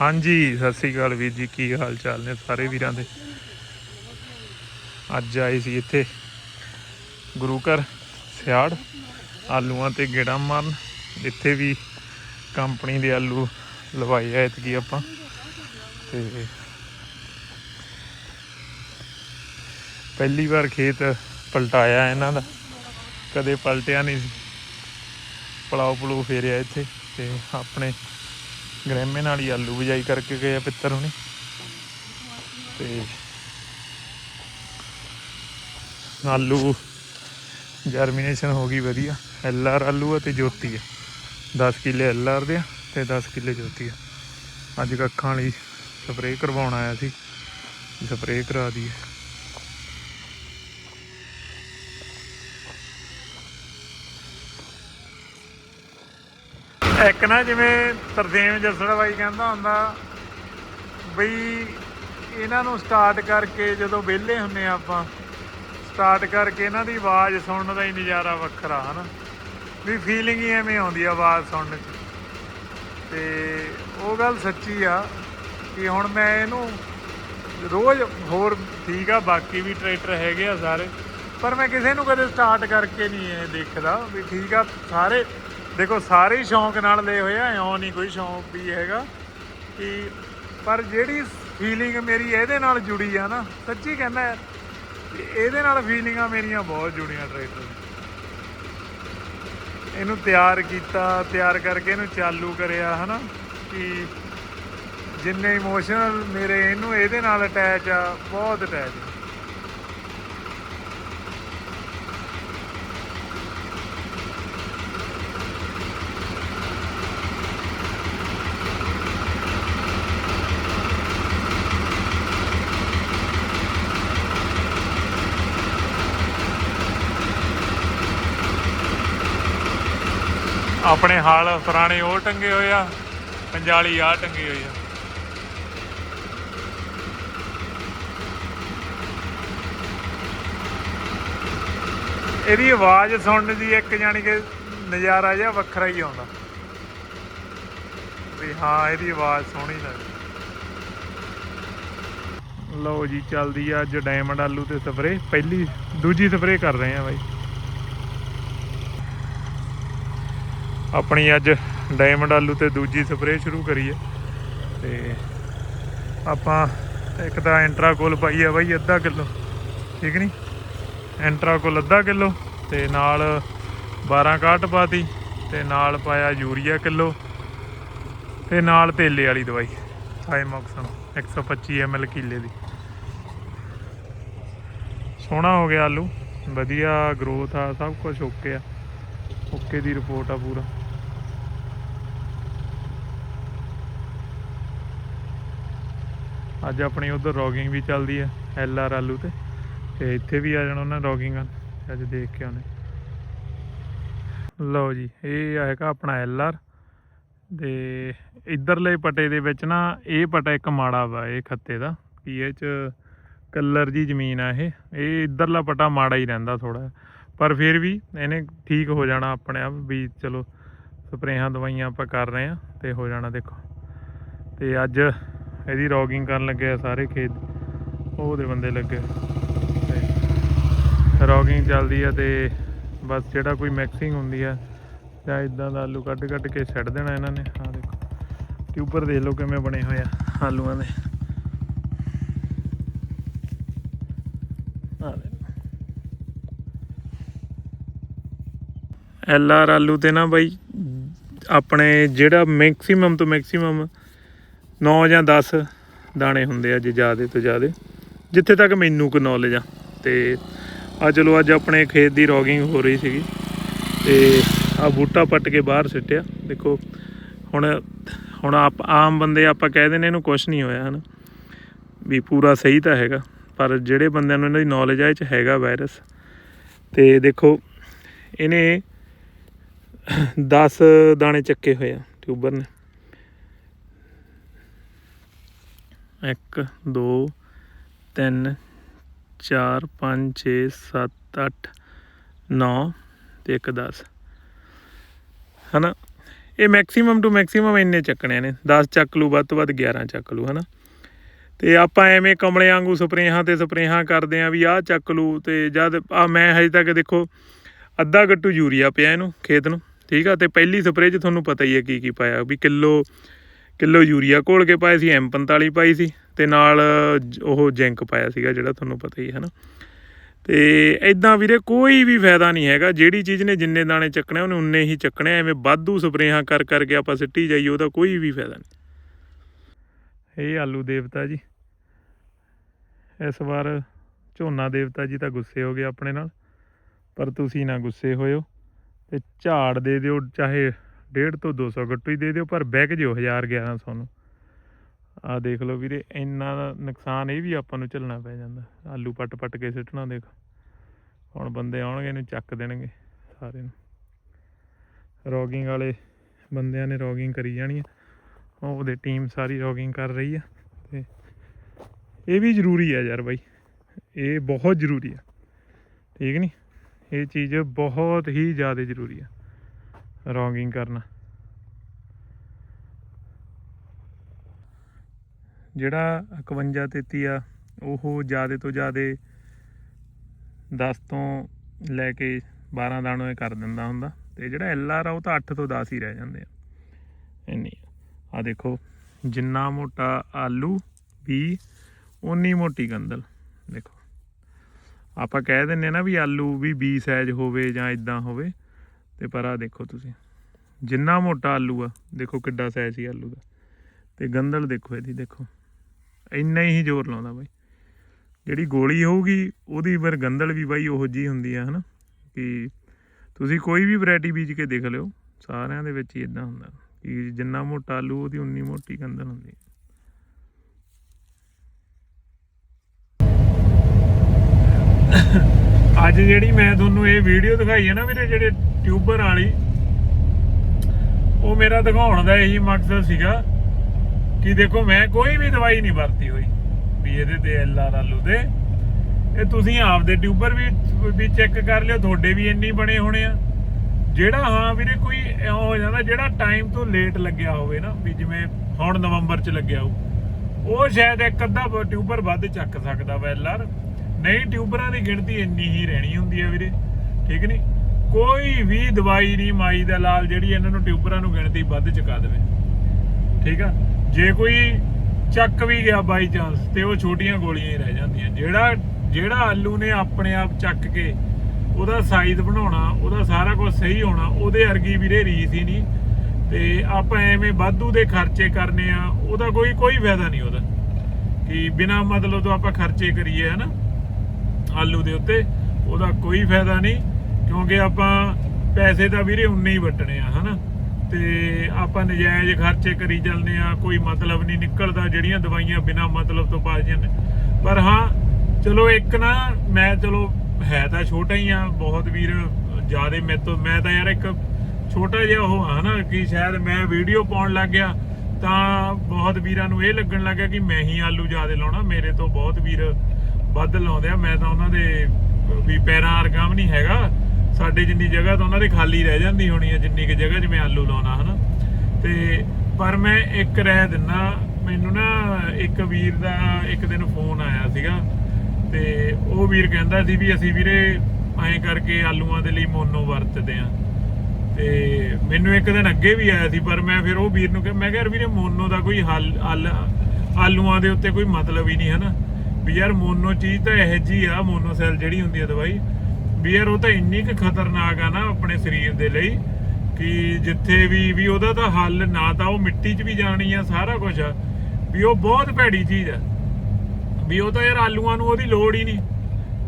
ਹਾਂਜੀ, ਸਤਿ ਸ੍ਰੀ ਅਕਾਲ ਵੀਰ ਜੀ, ਕੀ ਹਾਲ ਚਾਲ ਨੇ ਸਾਰੇ ਵੀਰਾਂ ਦੇ? ਅੱਜ ਆਏ ਸੀ ਇੱਥੇ ਗੁਰੂ ਘਰ, ਸਿਆੜ, ਆਲੂਆਂ ਤੇ ਗੇੜਾ ਮਾਰਨ। ਇੱਥੇ ਵੀ ਕੰਪਨੀ ਦੇ ਆਲੂ ਲਵਾਏ ਆ ਇਤਕੀ ਆਪਾਂ। ਤੇ ਪਹਿਲੀ ਵਾਰ ਖੇਤ ਪਲਟਾਇਆ ਇਹਨਾਂ ਦਾ। ਕਦੇ ਪਲਟਿਆ ਨਹੀਂ ਸੀ। ਪਲਾਉ ਪਲੂ ਫੇਰਿਆ ਇੱਥੇ ਤੇ ਆਪਣੇ ਗ੍ਰੈਮੇ ਨਾਲ ਹੀ ਆਲੂ ਬਜਾਈ ਕਰਕੇ ਗਏ ਆ ਪਿੱਤਰ ਹੁਣੀ। ਤੇ ਆਲੂ ਜਰਮੀਨੇਸ਼ਨ ਹੋ ਗਈ ਵਧੀਆ। ਐਲ ਆਰ ਆਲੂ ਆ ਤੇ ਜੋਤੀ ਆ। 10 ਕਿੱਲੇ ਐਲ ਆਰ ਦੇ ਆ ਤੇ 10 ਕਿੱਲੇ ਜੋਤੀ ਆ। ਅੱਜ ਕੱਖਾਂ ਵਾਲੀ ਸਪਰੇਅ ਕਰਵਾਉਣ ਆਇਆ ਸੀ। ਸਪਰੇਅ ਕਰਾ ਦਈਏ। ਇੱਕ ਨਾ ਜਿਵੇਂ ਤਰਦੇਮ ਜਸੜ ਬਾਈ ਕਹਿੰਦਾ ਹੁੰਦਾ, ਬਈ ਇਹਨਾਂ ਨੂੰ ਸਟਾਰਟ ਕਰਕੇ ਜਦੋਂ ਵਿਹਲੇ ਹੁੰਨੇ ਆ ਆਪਾਂ ਸਟਾਰਟ ਕਰਕੇ ਇਹਨਾਂ ਦੀ ਆਵਾਜ਼ ਸੁਣਨ ਦਾ ਹੀ ਨਜ਼ਾਰਾ ਵੱਖਰਾ, ਹਨਾ? ਵੀ ਫੀਲਿੰਗ ਹੀ ਐਵੇਂ ਆਉਂਦੀ ਆ ਆਵਾਜ਼ ਸੁਣਨ 'ਚ। ਤੇ ਉਹ ਗੱਲ ਸੱਚੀ ਆ ਕਿ ਹੁਣ ਮੈਂ ਇਹਨੂੰ ਰੋਜ਼ ਹੋਰ ਠੀਕ ਆ, ਬਾਕੀ ਵੀ ਟਰੈਕਟਰ ਹੈਗੇ ਆ ਸਾਰੇ, ਪਰ ਮੈਂ ਕਿਸੇ ਨੂੰ ਕਦੇ ਸਟਾਰਟ ਕਰਕੇ ਨਹੀਂ ਇਹ ਦੇਖਦਾ ਵੀ ਠੀਕ ਆ, ਸਾਰੇ ਦੇਖੋ, ਸਾਰੇ ਸ਼ੌਂਕ ਨਾਲ ਲਏ ਹੋਏ ਆ, ਇਉਂ ਨਹੀਂ ਕੋਈ ਸ਼ੌਂਕ ਵੀ ਹੈਗਾ ਕਿ ਪਰ ਜਿਹੜੀ ਫੀਲਿੰਗ ਮੇਰੀ ਇਹਦੇ ਨਾਲ ਜੁੜੀ ਆ ਨਾ, ਸੱਚੀ ਕਹਿੰਦਾ ਕਿ ਇਹਦੇ ਨਾਲ ਫੀਲਿੰਗਾਂ ਮੇਰੀਆਂ ਬਹੁਤ ਜੁੜੀਆਂ ਟਰੈਕਟਰ ਇਹਨੂੰ ਤਿਆਰ ਕੀਤਾ, ਤਿਆਰ ਕਰਕੇ ਇਹਨੂੰ ਚਾਲੂ ਕਰਿਆ, ਹਨਾ, ਕਿ ਜਿੰਨੇ ਇਮੋਸ਼ਨਲ ਮੇਰੇ ਇਹਨੂੰ ਇਹਦੇ ਨਾਲ ਅਟੈਚ ਆ, ਬਹੁਤ ਅਟੈਚ ਆਪਣੇ ਹਾਲ ਪੁਰਾਣੇ ਉਹ ਟੰਗੇ ਹੋਏ ਆ, ਪੰਜਾਲੀ ਆ ਟੰਗੇ ਹੋਏ ਆ। ਇਹਦੀ ਆਵਾਜ਼ ਸੁਣਨ ਦੀ ਇੱਕ ਜਾਣੀ ਕਿ ਨਜ਼ਾਰਾ ਜਿਹਾ ਵੱਖਰਾ ਹੀ ਆਉਂਦਾ। ਵੀ ਹਾਂ, ਇਹਦੀ ਆਵਾਜ਼ ਸੋਹਣੀ ਲੱਗਦੀ। ਲਓ ਜੀ, ਚੱਲਦੀ ਆ ਅੱਜ ਡਾਇਮੰਡ ਆਲੂ ਤੇ ਸਪਰੇ ਪਹਿਲੀ, ਦੂਜੀ ਸਪਰੇ ਕਰ ਰਹੇ ਆ ਬਾਈ। ਆਪਣੀ ਅੱਜ ਡਾਇਮੰਡ ਆਲੂ ਤੇ ਦੂਜੀ ਸਪਰੇਅ ਸ਼ੁਰੂ ਕਰੀ ਹੈ। ਤੇ ਆਪਾਂ ਇੱਕ ਤਾਂ ਐਂਟਰਾਕੋਲ ਪਾਈ ਆ ਬਾਈ ਅੱਧਾ ਕਿਲੋ, ਠੀਕ ਨਹੀਂ ਐਂਟਰਾਕੋਲ ਅੱਧਾ ਕਿਲੋ ਤੇ ਨਾਲ 12 ਕਾਟ ਪਾਤੀ ਤੇ ਨਾਲ ਪਾਇਆ ਯੂਰੀਆ ਕਿਲੋ ਤੇ ਨਾਲ ਤੇਲੇ ਵਾਲੀ ਦਵਾਈ ਥਾਈਮੋਕਸਨ 125 ml ਕਿੱਲੇ ਦੀ। ਸੋਹਣਾ ਹੋ ਗਿਆ ਆਲੂ, ਵਧੀਆ ਗਰੋਥ ਆ, ਸਭ ਕੁਝ ਓਕੇ ਆ। ਓਕੇ ਦੀ ਰਿਪੋਰਟ ਆ ਪੂਰਾ। ਅੱਜ ਆਪਣੀ ਉਧਰ ਰੌਗਿੰਗ ਵੀ ਚੱਲਦੀ ਹੈ ਐਲ ਆਰ ਆਲੂ ਤੇ ਤੇ ਇੱਥੇ ਵੀ ਆ ਜਾਣਾ ਉਹਨਾਂ ਰੌਗਿੰਗ ਅੱਜ ਦੇਖ ਕੇ ਆਉਣੇ ਲਓ ਜੀ, ਇਹ ਹੈਗਾ ਆਪਣਾ ਐਲ ਆਰ, ਤੇ ਇਧਰਲੇ ਪਟੇ ਦੇ ਵਿੱਚ ਨਾ, ਇਹ ਪਟਾ ਇੱਕ ਮਾੜਾ ਵਾ, ਇਹ ਖੱਤੇ ਦਾ ਕੀ ਇਹ ਚ ਕਲਰ ਜੀ ਜ਼ਮੀਨ ਆ ਇਹ ਇਹ ਇਧਰਲਾ ਪਟਾ ਮਾੜਾ ਹੀ ਰਹਿੰਦਾ ਥੋੜਾ ਪਰ ਫਿਰ ਵੀ ਇਹਨੇ ਠੀਕ ਹੋ ਜਾਣਾ ਆਪਣੇ ਆਪ, ਵੀ ਚਲੋ ਸਪਰੇਹਾਂ ਦਵਾਈਆਂ ਆਪਾਂ ਕਰ ਰਹੇ ਆ ਤੇ ਹੋ ਜਾਣਾ ਦੇਖੋ। ਤੇ ਅੱਜ ਇਹਦੀ ਰੌਗਿੰਗ ਕਰਨ ਲੱਗੇ ਆ ਸਾਰੇ ਖੇਤ। ਉਹਦੇ ਬੰਦੇ ਲੱਗੇ। ਤੇ ਰੌਗਿੰਗ ਚੱਲਦੀ ਆ ਤੇ ਬਸ ਜਿਹੜਾ ਕੋਈ ਮਿਕਸਿੰਗ ਹੁੰਦੀ ਆ, ਜਾਂ ਇਦਾਂ ਦਾ ਆਲੂ ਕੱਢ ਕੱਢ ਕੇ ਛੱਡ ਦੇਣਾ ਇਹਨਾਂ ਨੇ। ਆਹ ਦੇਖੋ। ਟਿਊਬਰ ਦੇਖ ਲਓ ਕਿਵੇਂ ਬਣੇ ਹੋਏ ਆ ਆਲੂਆਂ ਦੇ। ਆਹ ਐਲ ਆਰ ਆਲੂ ਤੇ ਨਾ ਬਾਈ, ਆਪਣੇ ਜਿਹੜਾ ਮੈਕਸਿਮਮ ਤੋਂ ਮੈਕਸਿਮਮ 9 ਜਾਂ 10 ਦਾਣੇ ਹੁੰਦੇ ਆ ਜੇ ਜ਼ਿਆਦੇ ਤੋਂ ਜ਼ਿਆਦੇ, ਜਿੱਥੇ ਤੱਕ ਮੈਨੂੰ ਕੋ ਨੌਲੇਜ ਆ। ਤੇ ਆ ਚਲੋ ਅੱਜ ਆਪਣੇ ਖੇਤ ਦੀ ਰੋਗਿੰਗ ਹੋ ਰਹੀ ਸੀਗੀ। ਤੇ ਆ ਬੂਟਾ ਪੱਟ ਕੇ ਬਾਹਰ ਸਿੱਟਿਆ। ਦੇਖੋ, ਹੁਣ ਹੁਣ ਆਪ, ਆਮ ਬੰਦੇ ਆਪਾਂ ਕਹਿ ਦਿੰਦੇ ਇਹਨੂੰ ਕੁਝ ਨਹੀਂ ਹੋਇਆ, ਹਨ। ਵੀ ਪੂਰਾ ਸਹੀ ਤਾਂ ਹੈਗਾ, ਪਰ ਜਿਹੜੇ ਬੰਦਿਆਂ ਨੂੰ ਇਹਨਾਂ ਦੀ ਨੌਲੇਜ ਆ, ਇਹ ਚ ਹੈਗਾ ਵਾਇਰਸ ਤੇ ਦੇਖੋ, ਇਹਨੇ 10 ਦਾਣੇ ਚੱਕੇ ਹੋਏ ਆ ਟਿਊਬਰ ਨੇ। 1 2 3 4 5 6 7 8 9 ਤੇ ਇੱਕ 10 ਹਨਾ? ਇਹ ਮੈਕਸਿਮਮ ਟੂ ਮੈਕਸਿਮਮ ਇੰਨੇ ਚੱਕਣੇ ਨੇ। 10 ਚੱਕ ਲੂ ਵੱਧ ਤੋਂ ਵੱਧ 11 ਚੱਕ ਲੂ ਹਨਾ? ਤੇ ਆਪਾਂ ਐਵੇਂ ਕਮਲੇ ਵਾਂਗੂ ਸਪਰੇਹਾਂ ਤੇ ਸਪਰੇਹਾਂ ਕਰਦੇ ਆ ਵੀ ਆਹ ਚੱਕ ਲੂ ਤੇ ਜਦ ਆ ਮੈਂ ਹਜੇ ਤੱਕ ਦੇਖੋ, ਅੱਧਾ ਗੱਟੂ ਯੂਰੀਆ ਪਿਆ ਇਹਨੂੰ ਖੇਤ ਨੂੰ, ਠੀਕ ਆ? ਤੇ ਪਹਿਲੀ ਸਪਰੇਅ 'ਚ ਤੁਹਾਨੂੰ ਪਤਾ ਹੀ ਹੈ ਕੀ ਕੀ ਪਾਇਆ, ਵੀ ਕਿਲੋ ਕਿਲੋ ਯੂਰੀਆ ਘੋਲ ਕੇ ਪਾਇਆ ਸੀ, M45 ਪਾਈ ਸੀ ਤੇ ਨਾਲ ਉਹ ਜਿੰਕ ਪਾਇਆ ਸੀਗਾ ਜਿਹੜਾ ਤੁਹਾਨੂੰ ਪਤਾ ਹੀ ਹੈ ਨਾ। ਤੇ ਐਦਾਂ ਵੀਰੇ ਕੋਈ ਵੀ ਫਾਇਦਾ ਨਹੀਂ ਹੈਗਾ, ਜਿਹੜੀ ਚੀਜ਼ ਨੇ ਜਿੰਨੇ ਦਾਣੇ ਚੱਕਣੇ ਉਹਨੇ ਉਨੇ ਹੀ ਚੱਕਣੇ ਐਵੇਂ ਵਾਧੂ ਸਪਰੇਹਾਂ ਕਰ ਕਰਕੇ ਆਪਾਂ ਸਿੱਟੀ ਜਾਈਏ, ਉਹਦਾ ਕੋਈ ਵੀ ਫਾਇਦਾ ਨਹੀਂ। ਇਹ ਆਲੂ ਦੇਵਤਾ ਜੀ। ਇਸ ਵਾਰ ਝੋਨਾ ਦੇਵਤਾ ਜੀ ਤਾਂ ਗੁੱਸੇ ਹੋ ਗਏ ਆਪਣੇ ਨਾਲ, ਪਰ ਤੁਸੀਂ ਨਾ ਗੁੱਸੇ ਹੋਇਓ ਤੇ ਝਾੜ ਦੇ ਦਿਓ, ਚਾਹੇ 1.5 ਤੋਂ 200 ਗੱਟੂ ਹੀ ਦੇ ਦਿਓ, ਪਰ ਬੈਗ ਜਿਓ 1000 1100 ਨੂੰ। ਆ ਦੇਖ ਲਓ ਵੀਰੇ, ਇੰਨਾ ਨੁਕਸਾਨ ਇਹ ਵੀ ਆਪਾਂ ਨੂੰ ਝੱਲਣਾ ਪੈ ਜਾਂਦਾ। ਆਲੂ ਪੱਟ ਪੱਟ ਕੇ ਸਿੱਟਣਾ ਦੇਖ। ਹੁਣ ਬੰਦੇ ਆਉਣਗੇ, ਇਹਨੂੰ ਚੱਕ ਦੇਣਗੇ ਸਾਰੇ ਨੂੰ। ਰੋਗਿੰਗ ਵਾਲੇ ਬੰਦਿਆਂ ਨੇ ਰੋਗਿੰਗ ਕਰੀ ਜਾਣੀ ਆ। ਉਹਦੇ ਟੀਮ ਸਾਰੀ ਰੋਗਿੰਗ ਕਰ ਰਹੀ ਆ। ਤੇ ਇਹ ਵੀ ਜ਼ਰੂਰੀ ਆ ਯਾਰ ਬਾਈ। ਇਹ ਬਹੁਤ ਜ਼ਰੂਰੀ ਆ। ਠੀਕ ਨਹੀਂ ਇਹ ਚੀਜ਼ ਬਹੁਤ ਹੀ ਜ਼ਿਆਦਾ ਜ਼ਰੂਰੀ ਆ। ਰੌਂਗਿੰਗ ਕਰਨਾ। ਜਿਹੜਾ 51 33 ਆ, ਉਹ ਜ਼ਿਆਦਾ ਤੋਂ ਜ਼ਿਆਦਾ 10 ਤੋਂ ਲੈ ਕੇ 12 ਦਾਣੋਂ ਕਰ ਦਿੰਦਾ ਹੁੰਦਾ। ਤੇ ਜਿਹੜਾ ਐਲ ਆਰ ਆ, ਉਹ ਤਾਂ 8 ਤੋਂ 10 ਹੀ ਰਹਿ ਜਾਂਦੇ ਆ। ਇੰਨੀ ਆ। ਦੇਖੋ, ਜਿੰਨਾ ਮੋਟਾ ਆਲੂ ਵੀ ਉਨੀ ਮੋਟੀ ਗੰਦਲ। ਦੇਖੋ, ਆਪਾਂ ਕਹਿ ਦਿੰਨੇ ਨਾ ਵੀ ਆਲੂ ਵੀ 20 ਸਾਈਜ਼ ਹੋਵੇ ਜਾਂ ਇਦਾਂ ਹੋਵੇ ਤੇ ਪਰ ਆ ਦੇਖੋ ਤੁਸੀਂ। ਜਿੰਨਾ ਮੋਟਾ ਆਲੂ ਆ, ਦੇਖੋ ਕਿੱਡਾ ਸਾਈਜ਼ ਸੀ ਆਲੂ ਦਾ। ਤੇ ਗੰਦਲ ਦੇਖੋ ਇਹਦੀ, ਦੇਖੋ। ਇੰਨਾ ਹੀ ਜ਼ੋਰ ਲਾਉਂਦਾ ਬਾਈ। ਜਿਹੜੀ ਗੋਲੀ ਹੋਊਗੀ, ਉਹਦੀ ਫਿਰ ਗੰਦਲ ਵੀ ਬਾਈ ਉਹੋ ਜੀ ਹੁੰਦੀ ਆ, ਹਨਾ? ਕਿ ਤੁਸੀਂ ਕੋਈ ਵੀ ਵੈਰਾਈਟੀ ਬੀਜ ਕੇ ਦੇਖ ਲਿਓ, ਸਾਰਿਆਂ ਦੇ ਵਿੱਚ ਹੀ ਇਦਾਂ ਹੁੰਦਾ। ਕਿ ਜਿੰਨਾ ਮੋਟਾ ਆਲੂ, ਉਹਦੀ ਉਨੀ ਮੋਟੀ ਗੰਦਲ ਹੁੰਦੀ ਅੱਜ ਜਿਹੜੀ ਮੈਂ ਤੁਹਾਨੂੰ ਇਹ ਵੀਡੀਓ ਦਿਖਾਈ ਹੈ ਨਾ ਵੀਰੇ, ਜਿਹੜੇ ਟਿਊਬਰ ਵਾਲੀ, ਉਹ ਮੇਰਾ ਦਿਖਾਉਣ ਦਾ ਇਹੀ ਮਕਸਦ ਸੀਗਾ ਕਿ ਦੇਖੋ, ਮੈਂ ਕੋਈ ਵੀ ਦਵਾਈ ਨਹੀਂ ਵਰਤੀ ਹੋਈ ਵੀ ਇਹਦੇ ਤੇ ਐਲ ਆਲੂ ਦੇ। ਇਹ ਤੁਸੀਂ ਆਪਦੇ ਟਿਊਬਰ ਵੀ ਵੀ ਚੈੱਕ ਕਰ ਲਿਓ, ਤੁਹਾਡੇ ਵੀ ਇੰਨੀ ਬਣੇ ਹੋਣੇ ਆ। ਜਿਹੜਾ ਹਾਂ ਵੀਰੇ, ਕੋਈ ਇਉਂ ਹੋ ਜਾਂਦਾ, ਜਿਹੜਾ ਟਾਈਮ ਤੋਂ ਲੇਟ ਲੱਗਿਆ ਹੋਵੇ ਨਾ, ਵੀ ਜਿਵੇਂ ਹੁਣ ਨਵੰਬਰ ਚ ਲੱਗਿਆ ਹੋ ਉਹ ਸ਼ਾਇਦ ਇੱਕ ਅੱਧਾ ਟਿਊਬਰ ਵੱਧ ਚੱਕ ਸਕਦਾ ਵਾ ਐਲ ਆਰ। ਨਹੀਂ, ਟਿਊਬਰਾਂ ਦੀ ਗਿਣਤੀ ਇੰਨੀ ਹੀ ਰਹਿਣੀ ਹੁੰਦੀ ਹੈ ਵੀਰੇ, ਠੀਕ ਨਹੀਂ? ਕੋਈ ਵੀ ਦਵਾਈ ਨਹੀਂ ਮਾਈ ਦਾ ਲਾਲ ਜਿਹੜੀ ਇਹਨਾਂ ਨੂੰ ਟਿਊਬਰਾਂ ਨੂੰ ਗਿਣਤੀ ਵੱਧ ਚੁਕਾ ਦੇਵੇ, ਠੀਕ ਆ? ਜੇ ਕੋਈ ਚੱਕ ਵੀ ਗਿਆ ਬਾਈ ਚਾਂਸ ਤੇ ਉਹ ਛੋਟੀਆਂ ਗੋਲੀਆਂ ਹੀ ਰਹਿ ਜਾਂਦੀਆਂ। ਜਿਹੜਾ ਜਿਹੜਾ ਆਲੂ ਨੇ ਆਪਣੇ ਆਪ ਚੱਕ ਕੇ ਉਹਦਾ ਸਾਈਜ਼ ਬਣਾਉਣਾ, ਉਹਦਾ ਸਾਰਾ ਕੁਝ ਸਹੀ ਹੋਣਾ, ਉਹਦੇ ਅਰਗੀ ਵੀਰੇ ਰੀਸ ਹੀ ਨਹੀਂ। ਤੇ ਆਪਾਂ ਐਵੇਂ ਵਾਧੂ ਦੇ ਖਰਚੇ ਕਰਨੇ ਆ, ਉਹਦਾ ਕੋਈ ਕੋਈ ਫਾਇਦਾ ਨਹੀਂ ਉਹਦਾ। ਕਿ ਬਿਨਾ ਮਤਲਬ ਤੋਂ ਆਪਾਂ ਖਰਚੇ ਕਰੀਏ, ਹਨਾ? ਆਲੂ ਦੇ ਉੱਤੇ, ਉਹਦਾ ਕੋਈ ਫਾਇਦਾ ਨਹੀਂ, ਕਿਉਂਕਿ ਆਪਾਂ ਪੈਸੇ ਤਾਂ ਵੀਰੇ ਉਨੇ ਹੀ ਵਟਣੇ ਆ, ਹਨਾ? ਤੇ ਆਪਾਂ ਨਜਾਇਜ਼ ਖਰਚੇ ਕਰੀ ਜਾਂਦੇ ਆ, ਕੋਈ ਮਤਲਬ ਨਹੀਂ ਨਿਕਲਦਾ, ਜਿਹੜੀਆਂ ਦਵਾਈਆਂ ਬਿਨਾ ਮਤਲਬ ਤੋਂ ਪਾ ਜਾਂਦੇ। ਪਰ ਹਾਂ, ਚਲੋ ਇੱਕ ਨਾ, ਮੈਂ ਚਲੋ ਹੈ ਤਾਂ ਛੋਟਾ ਹੀ ਆ, ਬਹੁਤ ਵੀਰ ਜਿਆਦੇ ਮੇਰੇ ਤੋਂ, ਮੈਂ ਤਾਂ ਯਾਰ ਇੱਕ ਛੋਟਾ ਜਿਹਾ ਉਹ ਆ ਨਾ ਕਿ ਸ਼ਾਇਦ ਮੈਂ ਵੀਡੀਓ ਪਾਉਣ ਲੱਗ ਗਿਆ, ਤਾਂ ਬਹੁਤ ਵੀਰਾਂ ਨੂੰ ਇਹ ਲੱਗਣ ਲੱਗਾ ਕਿ ਮੈਂ ਹੀ ਆਲੂ ਜਿਆਦੇ ਲਾਉਣਾ, ਮੇਰੇ ਤੋਂ ਬਹੁਤ ਵੀਰ ਵੱਧ ਲਾਉਂਦੇ ਆ, ਮੈਂ ਤਾਂ ਉਹਨਾਂ ਦੇ, ਵੀ ਪੈਰਾਂ ਵਰਗਾ ਵੀ ਨਹੀਂ ਹੈਗਾ। ਸਾਡੇ ਜਿੰਨੀ ਜਗ੍ਹਾ ਤਾਂ ਉਹਨਾਂ ਦੇ ਖਾਲੀ ਰਹਿ ਜਾਂਦੀ ਹੋਣੀ ਹੈ ਜਿੰਨੀ ਕਿ ਜਗ੍ਹਾ 'ਚ ਮੈਂ ਆਲੂ ਲਾਉਣਾ, ਹਨਾ? ਤੇ ਪਰ ਮੈਂ ਇੱਕ ਰਹਿ ਦਿੰਨਾ ਮੈਨੂੰ ਨਾ ਇੱਕ ਵੀਰ ਦਾ ਇੱਕ ਦਿਨ ਫੋਨ ਆਇਆ ਸੀਗਾ, ਤੇ ਉਹ ਵੀਰ ਕਹਿੰਦਾ ਸੀ ਵੀ ਅਸੀਂ ਵੀਰੇ ਐਂ ਕਰਕੇ ਆਲੂਆਂ ਦੇ ਲਈ ਮੋਨੋ ਵਰਤਦੇ ਆ। ਤੇ ਮੈਨੂੰ ਇੱਕ ਦਿਨ ਅੱਗੇ ਵੀ ਆਇਆ ਸੀ, ਪਰ ਮੈਂ ਫਿਰ ਉਹ ਵੀਰ ਨੂੰ ਕਿਹਾ, ਮੈਂ ਕਿਹਾ ਯਾਰ ਵੀਰੇ ਮੋਨੋ ਦਾ ਕੋਈ ਹੱਲ ਹੱਲ, ਆਲੂਆਂ ਦੇ ਉੱਤੇ ਕੋਈ ਮਤਲਬ ਹੀ ਨਹੀਂ ਹੈ ਨਾ ਵੀ ਯਾਰ ਮੋਨੋ ਚੀਜ਼ ਤਾਂ ਇਹ ਜੀ ਆ, ਮੋਨੋ ਸੈਲ ਜਿਹੜੀ ਹੁੰਦੀ ਆ ਦਵਾਈ। ਵੀ ਯਾਰ ਉਹ ਤਾਂ ਇੰਨੀ ਕੁ ਖਤਰਨਾਕ ਆ ਨਾ ਆਪਣੇ ਸਰੀਰ ਦੇ ਲਈ ਕਿ ਜਿੱਥੇ ਵੀ ਵੀ ਉਹਦਾ ਤਾਂ ਹੱਲ ਨਾ ਤਾਂ ਉਹ ਮਿੱਟੀ 'ਚ ਵੀ ਜਾਣੀ ਆ ਸਾਰਾ ਕੁਝ ਆ ਵੀ ਉਹ ਬਹੁਤ ਭੈੜੀ ਚੀਜ਼ ਆ। ਵੀ ਉਹ ਤਾਂ ਯਾਰ ਆਲੂਆਂ ਨੂੰ ਉਹਦੀ ਲੋੜ ਹੀ ਨਹੀਂ।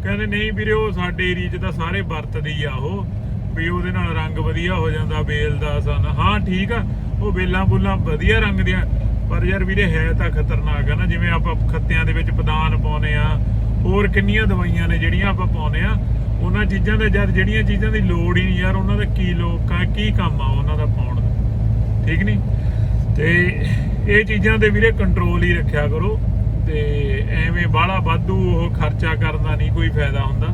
ਕਹਿੰਦੇ ਨਹੀਂ ਵੀਰੇ, ਉਹ ਸਾਡੇ ਏਰੀਆ 'ਚ ਤਾਂ ਸਾਰੇ ਵਰਤਦੇ ਹੀ ਆ ਉਹ। ਵੀ ਉਹਦੇ ਨਾਲ ਰੰਗ ਵਧੀਆ ਹੋ ਜਾਂਦਾ ਬੇਲ ਦਾ ਸਨ ਹਾਂ, ਠੀਕ ਆ। ਉਹ ਬੇਲਾਂ ਬੁੱਲਾਂ ਵਧੀਆ ਰੰਗ ਦੀਆਂ ਪਰ ਯਾਰ ਵੀਰੇ ਹੈ ਤਾਂ ਖਤਰਨਾਕ ਆ ਨਾ, ਜਿਵੇਂ ਆਪਾਂ ਖੱਤਿਆਂ ਦੇ ਵਿੱਚ ਪਦਾਨ ਪਾਉਨੇ ਆ, ਹੋਰ ਕਿੰਨੀਆਂ ਦਵਾਈਆਂ ਨੇ ਜਿਹੜੀਆਂ ਆਪਾਂ ਪਾਉਨੇ ਆ, ਉਹਨਾਂ ਚੀਜ਼ਾਂ ਦੇ ਜਦ ਜਿਹੜੀਆਂ ਚੀਜ਼ਾਂ ਦੀ ਲੋੜ ਹੀ ਨਹੀਂ ਯਾਰ, ਉਹਨਾਂ ਦਾ ਕੀ ਲੋਕਾਂ ਕੀ ਕੰਮ ਆ ਉਹਨਾਂ ਦਾ ਪਾਉਣ ਦਾ? ਠੀਕ ਨਹੀਂ ਤੇ ਇਹ ਚੀਜ਼ਾਂ ਦੇ ਵੀਰੇ ਕੰਟਰੋਲ ਹੀ ਰੱਖਿਆ ਕਰੋ, ਤੇ ਐਵੇਂ ਬਾਹਲਾ ਵਾਧੂ ਉਹ ਖਰਚਾ ਕਰਨ ਦਾ ਨਹੀਂ ਕੋਈ ਫਾਇਦਾ ਹੁੰਦਾ,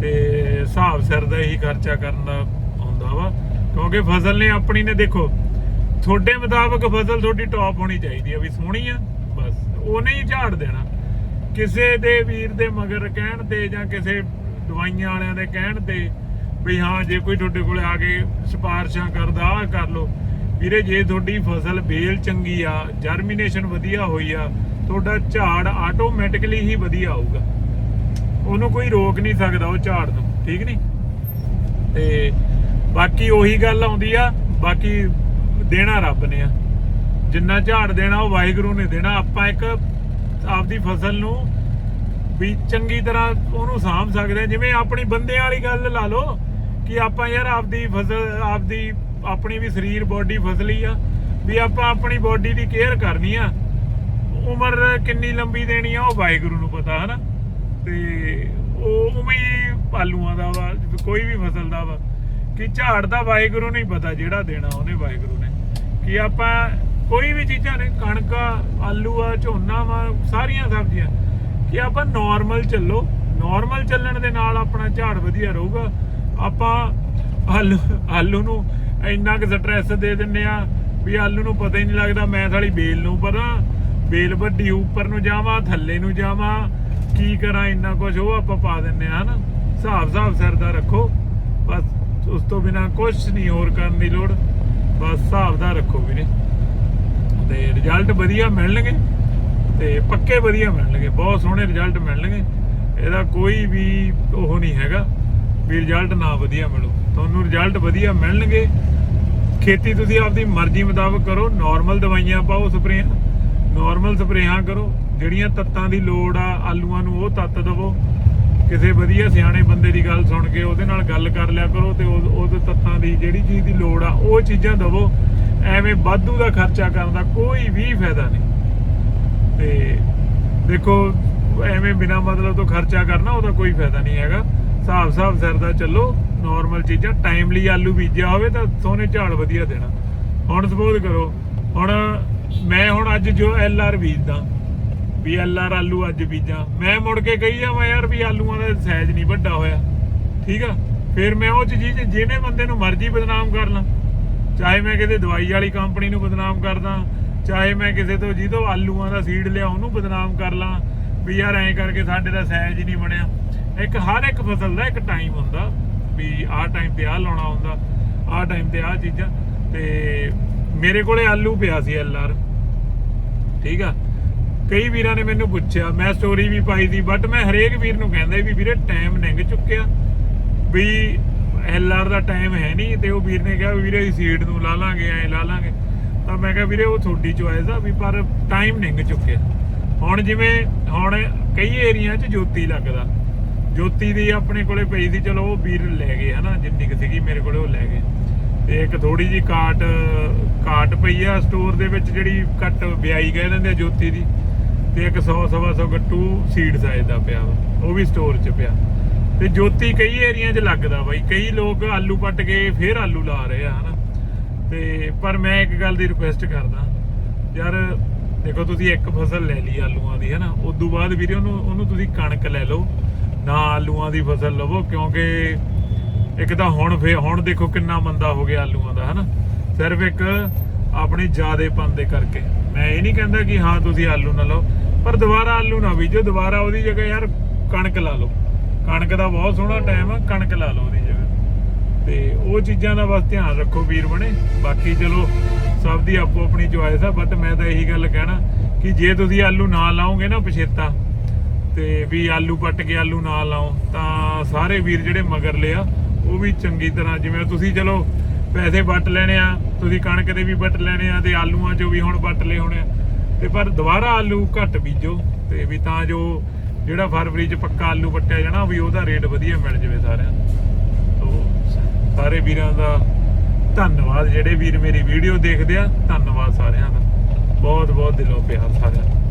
ਤੇ ਹਿਸਾਬ ਸਿਰ ਦਾ ਹੀ ਖਰਚਾ ਕਰਨ ਦਾ ਹੁੰਦਾ ਵਾ, ਕਿਉਂਕਿ ਫਸਲ ਨੇ ਆਪਣੀ ਨੇ ਦੇਖੋ ਤੁਹਾਡੇ ਮੁਤਾਬਕ ਫਸਲ ਤੁਹਾਡੀ ਟੌਪ ਹੋਣੀ ਚਾਹੀਦੀ ਆ, ਵੀ ਸੋਹਣੀ ਆ, ਬਸ। ਉਹਨੇ ਹੀ ਝਾੜ ਦੇਣਾ। ਕਿਸੇ ਦੇ ਵੀਰ ਦੇ ਮਗਰ ਕਹਿਣ ਤੇ ਜਾਂ ਕਿਸੇ ਦਵਾਈਆਂ ਵਾਲਿਆਂ ਦੇ ਕਹਿਣ ਤੇ ਵੀ ਹਾਂ, ਜੇ ਕੋਈ ਤੁਹਾਡੇ ਕੋਲੇ ਆ ਕੇ ਸਿਫਾਰਸ਼ਾਂ ਕਰਦਾ ਆ ਕਰ ਲੋ ਵੀਰੇ, ਜੇ ਤੁਹਾਡੀ ਫਸਲ ਬੇਲ ਚੰਗੀ ਆ ਜਰਮੀਨੇਸ਼ਨ ਵਧੀਆ ਹੋਈ ਆ, ਤੁਹਾਡਾ ਝਾੜ ਆਟੋਮੈਟਿਕਲੀ ਹੀ ਵਧੀਆ ਆਊਗਾ। ਉਹਨੂੰ ਕੋਈ ਰੋਕ ਨਹੀਂ ਸਕਦਾ ਉਹ ਝਾੜ ਨੂੰ, ਠੀਕ ਨਹੀਂ? ਤੇ ਬਾਕੀ ਉਹੀ ਗੱਲ ਆਉਂਦੀ ਆ, ਬਾਕੀ ਦੇਣਾ ਰੱਬ ਨੇ ਆ। ਜਿੰਨਾ ਝਾੜ ਦੇਣਾ ਉਹ ਵਾਹਿਗੁਰੂ ਨੇ ਦੇਣਾ। ਆਪਾਂ ਇੱਕ ਆਪਦੀ ਫਸਲ ਨੂੰ ਵੀ ਚੰਗੀ ਤਰ੍ਹਾਂ ਉਹਨੂੰ ਸਾਂਭ ਸਕਦੇ ਆ ਜਿਵੇਂ ਆਪਣੀ ਬੰਦਿਆਂ ਵਾਲੀ ਗੱਲ ਲਾ ਲਓ ਕਿ ਆਪਾਂ ਯਾਰ ਆਪਦੀ ਫਸਲ, ਆਪਦੀ ਆਪਣੀ ਵੀ ਸਰੀਰ ਬੋਡੀ ਫਸਲੀ ਆ। ਵੀ ਆਪਾਂ ਆਪਣੀ ਬੋਡੀ ਦੀ ਕੇਅਰ ਕਰਨੀ ਆ। ਉਮਰ ਕਿੰਨੀ ਲੰਬੀ ਦੇਣੀ ਆ ਉਹ ਵਾਹਿਗੁਰੂ ਨੂੰ ਪਤਾ, ਹਨਾ? ਤੇ ਉਹ ਉਵੇਂ ਹੀ ਆਲੂਆਂ ਦਾ ਵਾ, ਕੋਈ ਵੀ ਫਸਲ ਦਾ ਵਾ। ਕਿ ਝਾੜ ਦਾ ਵਾਹਿਗੁਰੂ ਨਹੀਂ ਪਤਾ ਜਿਹੜਾ ਦੇਣਾ ਉਹਨੇ ਵਾਹਿਗੁਰੂ ਨੇ। ਕਿ ਆਪਾਂ ਕੋਈ ਵੀ ਚੀਜ਼ਾਂ ਨੇ, ਕਣਕ ਆਲੂ ਆ, ਝੋਨਾ ਵਾ, ਸਾਰੀਆਂ ਸਬਜ਼ੀਆਂ, ਕਿ ਆਪਾਂ ਨਾਰਮਲ ਚੱਲੋ। ਨਾਰਮਲ ਚੱਲਣ ਦੇ ਨਾਲ ਆਪਣਾ ਝਾੜ ਵਧੀਆ ਰਹੂਗਾ। ਆਪਾਂ ਆਲੂ ਆਲੂ ਨੂੰ ਇੰਨਾ ਕੁ ਸਟ੍ਰੈਸ ਦੇ ਦਿੰਨੇ ਆ ਵੀ ਆਲੂ ਨੂੰ ਪਤਾ ਹੀ ਨਹੀਂ ਲੱਗਦਾ ਮੈਂ ਸਾਲੀ ਬੇਲ ਨੂੰ ਪਰਾਂ, ਬੇਲ ਵੱਡੀ ਉੱਪਰ ਨੂੰ ਜਾਵਾਂ, ਥੱਲੇ ਨੂੰ ਜਾਵਾਂ, ਕੀ ਕਰਾਂ, ਇੰਨਾ ਕੁਝ ਉਹ ਆਪਾਂ ਪਾ ਦਿੰਨੇ ਆ, ਹਨਾ? ਹਿਸਾਬ ਹਿਸਾਬ ਸਿਰ ਦਾ ਰੱਖੋ। ਬਸ ਉਸ ਤੋਂ ਬਿਨਾ ਕੁਝ ਨਹੀਂ ਹੋਰ ਕਰਨ ਦੀ ਲੋੜ। ਬਸ ਹਿਸਾਬ ਦਾ ਰੱਖੋ ਵੀਰੇ। ਤੇ ਰਿਜ਼ਲਟ ਵਧੀਆ ਮਿਲਣਗੇ ਤੇ ਪੱਕੇ ਵਧੀਆ ਮਿਲਣਗੇ, ਬਹੁਤ ਸੋਹਣੇ ਰਿਜ਼ਲਟ ਮਿਲਣਗੇ। ਇਹਦਾ ਕੋਈ ਵੀ ਉਹ ਨਹੀਂ ਹੈਗਾ ਵੀ ਰਿਜ਼ਲਟ ਨਾ ਵਧੀਆ ਮਿਲੋ। ਤੁਹਾਨੂੰ ਰਿਜ਼ਲਟ ਵਧੀਆ ਮਿਲਣਗੇ। ਖੇਤੀ ਤੁਸੀਂ ਆਪਦੀ ਮਰਜ਼ੀ ਮੁਤਾਬਕ ਕਰੋ ਨਾਰਮਲ ਦਵਾਈਆਂ ਪਾਓ ਸਪਰੇਆਂ ਨਾਰਮਲ ਸਪਰੇਆਂ ਕਰੋ। ਜਿਹੜੀਆਂ ਤੱਤਾਂ ਦੀ ਲੋੜ ਆ, ਆਲੂਆਂ ਨੂੰ ਉਹ ਤੱਤ ਦਵੋ। ਕਿਸੇ ਵਧੀਆ ਸਿਆਣੇ ਬੰਦੇ ਦੀ ਗੱਲ ਸੁਣ ਕੇ ਉਹਦੇ ਨਾਲ ਗੱਲ ਕਰ ਲਿਆ ਕਰੋ ਤੇ ਉਹਦੇ ਤੱਤਾਂ ਦੀ ਜਿਹੜੀ ਚੀਜ਼ ਦੀ ਲੋੜ ਆ, ਉਹ ਚੀਜ਼ਾਂ ਦਵੋ। ਐਵੇਂ ਵਾਧੂ ਦਾ ਖਰਚਾ ਕਰਨ ਦਾ ਕੋਈ ਵੀ ਫਾਇਦਾ ਨਹੀਂ। ਤੇ ਦੇਖੋ, ਐਵੇਂ ਬਿਨਾ ਮਤਲਬ ਤੋਂ ਖਰਚਾ ਕਰਨਾ ਉਹਦਾ ਕੋਈ ਫਾਇਦਾ ਨਹੀਂ ਹੈਗਾ। ਹਿਸਾਬ ਹਿਸਾਬ ਸਿਰ ਦਾ ਚੱਲੋ ਨਾਰਮਲ ਚੀਜ਼ਾਂ ਟਾਈਮਲੀ ਆਲੂ ਬੀਜਿਆ ਹੋਵੇ ਤਾਂ ਸੋਹਣੇ ਝਾੜ ਵਧੀਆ ਦੇਣਾ। ਹੁਣ ਸਪੋਜ਼ ਕਰੋ, ਹੁਣ ਮੈਂ ਹੁਣ ਅੱਜ ਜੋ ਐਲ ਆਰ ਬੀਜਦਾ ਵੀ ਐਲ ਆਰ ਆਲੂ ਅੱਜ ਬੀਜਾਂ। ਮੈਂ ਮੁੜ ਕੇ ਕਹੀ ਜਾਵਾਂ ਯਾਰ ਵੀ ਆਲੂਆਂ ਦਾ ਸਾਈਜ਼ ਨਹੀਂ ਵੱਡਾ ਹੋਇਆ। ਠੀਕ ਆ? ਫਿਰ ਮੈਂ ਉਹ ਚੀਜ਼ ਜਿਹਨੇ ਬੰਦੇ ਨੂੰ ਮਰਜ਼ੀ ਬਦਨਾਮ ਕਰ ਲਾਂ। ਚਾਹੇ ਮੈਂ ਕਿਤੇ ਦਵਾਈ ਵਾਲੀ ਕੰਪਨੀ ਨੂੰ ਬਦਨਾਮ ਕਰਦਾ, ਚਾਹੇ ਮੈਂ ਕਿਸੇ ਤੋਂ ਜਿਹਦੋਂ ਆਲੂਆਂ ਦਾ ਸੀਡ ਲਿਆ, ਉਹਨੂੰ ਬਦਨਾਮ ਕਰ ਲਾਂ। ਵੀ ਯਾਰ ਐਂ ਕਰਕੇ ਸਾਡੇ ਦਾ ਸਾਈਜ਼ ਹੀ ਨਹੀਂ ਬਣਿਆ। ਇੱਕ ਹਰ ਇੱਕ ਫਸਲ ਦਾ ਇੱਕ ਟਾਈਮ ਹੁੰਦਾ ਵੀ ਆਹ ਟਾਈਮ ਤੇ ਆਹ ਲਾਉਣਾ ਹੁੰਦਾ, ਆਹ ਟਾਈਮ ਤੇ ਆਹ ਚੀਜ਼ਾਂ। ਤੇ ਮੇਰੇ ਕੋਲੇ ਆਲੂ ਪਿਆ ਸੀ ਐਲ ਆਰ। ਠੀਕ ਆ? ਕਈ ਵੀਰਾਂ ਨੇ ਮੈਨੂੰ ਪੁੱਛਿਆ, ਮੈਂ story we Bhai C but ਮੈਂ ਹਰੇਕ ਵੀਰ ਨੂੰ ਕਹਿੰਦਾ ਵੀ ਵੀਰੇ ਟਾਈਮ ਲੰਘ ਚੁੱਕਿਆ। ਵੀ ਐਲ ਆਰ ਦਾ ਟਾਈਮ ਹੈ ਨਹੀਂ, ਤੇ ਉਹ ਵੀਰ ਨੇ ਕਿਹਾ ਵੀਰੇ ਸੀਟ ਨੂੰ ਲਾ ਲਾਂਗੇ, ਐ ਲਾ ਲਾਂਗੇ। ਤਾਂ ਮੈਂ ਕਿਹਾ ਵੀਰੇ ਉਹ ਤੁਹਾਡੀ ਚੁਆਇਸ ਆ ਵੀ ਪਰ ਟਾਈਮ ਲੰਘ ਚੁੱਕਿਆ। ਹੁਣ ਜਿਵੇਂ, ਹੁਣ ਕਈ ਏਰੀਆ 'ਚ ਜੋਤੀ ਲੱਗਦਾ। ਜੋਤੀ ਦੀ ਆਪਣੇ ਕੋਲੇ ਪਈ ਸੀ, ਚਲੋ ਉਹ ਵੀਰ ਲੈ ਗਏ, ਹਨਾ, ਜਿੰਨੀ ਕੁ ਸੀਗੀ ਮੇਰੇ ਕੋਲੇ ਉਹ ਲੈ ਗਏ। ਤੇ ਇੱਕ ਥੋੜੀ ਜੀ ਕਾਟ ਕਾਟ ਪਈ ਆ ਸਟੋਰ ਦੇ ਵਿੱਚ ਜਿਹੜੀ ਘੱਟ ਵਿਆਈ ਕਹਿ ਦਿੰਦੇ ਆ ਜੋਤੀ ਦੀ। ਤੇ ਇੱਕ 100 ਸਵਾ 100 ਗੱਟੂ ਸੀਡ ਸਾਈਜ਼ ਦਾ ਪਿਆ ਵਾ। ਉਹ ਵੀ ਸਟੋਰ 'ਚ ਪਿਆ। ਤੇ ਜੋਤੀ ਕਈ ਏਰੀਆ 'ਚ ਲੱਗਦਾ ਬਾਈ। ਕਈ ਲੋਕ ਆਲੂ ਪੱਟ ਕੇ ਫੇਰ ਆਲੂ ਲਾ ਰਹੇ ਆ, ਹਨਾ। ਤੇ ਪਰ ਮੈਂ ਇੱਕ ਗੱਲ ਦੀ ਰਿਕੁਐਸਟ ਕਰਦਾ, ਯਾਰ ਦੇਖੋ ਤੁਸੀਂ ਇੱਕ ਫਸਲ ਲੈ ਲਈ ਆਲੂਆਂ ਦੀ, ਹਨਾ। ਉਸ ਤੋਂ ਬਾਅਦ ਵੀਰੇ ਉਹਨੂੰ ਉਹਨੂੰ ਤੁਸੀਂ ਕਣਕ ਲੈ ਲਓ। ਨਾ ਆਲੂਆਂ ਦੀ ਫਸਲ ਲਵੋ, ਕਿਉਂਕਿ ਇੱਕ ਤਾਂ ਹੁਣ ਫੇ, ਹੁਣ ਦੇਖੋ ਕਿੰਨਾ ਮੰਦਾ ਹੋ ਗਿਆ ਆਲੂਆਂ ਦਾ, ਹਨਾ। ਸਿਰਫ ਇੱਕ ਆਪਣੇ ਜਾਦੇਪਨ ਦੇ ਕਰਕੇ। ਮੈਂ ਇਹ ਨਹੀਂ ਕਹਿੰਦਾ ਕਿ ਹਾਂ ਤੁਸੀਂ ਆਲੂ ਨਾ ਲਓ, ਪਰ ਦੁਬਾਰਾ ਆਲੂ ਨਾ ਬੀਜੋ, ਦੁਬਾਰਾ ਉਹਦੀ ਜਗ੍ਹਾ ਯਾਰ ਕਣਕ ਲਾ ਲਓ। ਕਣਕ ਦਾ ਬਹੁਤ ਸੋਹਣਾ ਟਾਈਮ ਆ, ਕਣਕ ਲਾ ਲਓ ਉਹਦੀ ਜਗ੍ਹਾ। ਤੇ ਉਹ ਚੀਜ਼ਾਂ ਦਾ ਬਸ ਧਿਆਨ ਰੱਖੋ ਵੀਰ ਬਣੇ। ਬਾਕੀ ਚਲੋ, ਸਭ ਦੀ ਆਪੋ ਆਪਣੀ ਚੋਇਸ ਆ ਬਟ ਮੈਂ ਤਾਂ ਇਹੀ ਗੱਲ ਕਹਿਣਾ ਕਿ ਜੇ ਤੁਸੀਂ ਆਲੂ ਨਾ ਲਾਓਗੇ ਨਾ ਪਛੇਤਾ, ਤੇ ਵੀ ਆਲੂ ਪੱਟ ਕੇ ਆਲੂ ਨਾ ਲਾਓ, ਤਾਂ ਸਾਰੇ ਵੀਰ ਜਿਹੜੇ ਮਗਰ ਲਿਆ ਉਹ ਵੀ ਚੰਗੀ ਤਰ੍ਹਾਂ ਜਿਵੇਂ ਤੁਸੀਂ ਚਲੋ ਪੈਸੇ ਵੱਟ ਲੈਣੇ ਆ, ਤੁਸੀਂ ਕਣਕ ਦੇ ਵੀ ਵੱਟ ਲੈਣੇ ਆ ਤੇ ਆਲੂਆਂ ਚੋਂ ਵੀ ਹੁਣ ਵੱਟ ਲਏ ਹੋਣੇ ਆ। ਤੇ ਪਰ ਦੁਬਾਰਾ ਆਲੂ ਘੱਟ ਬੀਜੋ ਤੇ ਵੀ ਤਾਂ ਜੋ ਜਿਹੜਾ ਫਰਵਰੀ ਚ ਪੱਕਾ ਆਲੂ ਵੱਟਿਆ ਜਾਣਾ, ਵੀ ਉਹਦਾ ਰੇਟ ਵਧੀਆ ਮਿਲ ਜਾਵੇ ਸਾਰਿਆਂ ਨੂੰ। ਤੋ ਸਾਰੇ ਵੀਰਾਂ ਦਾ ਧੰਨਵਾਦ, ਜਿਹੜੇ ਵੀਰ ਮੇਰੀ ਵੀਡੀਓ ਦੇਖਦੇ ਆ, ਧੰਨਵਾਦ ਸਾਰਿਆਂ ਦਾ। ਬਹੁਤ ਬਹੁਤ ਦਿਲੋਂ ਪਿਆਰ ਸਾਰਿਆਂ ਨੂੰ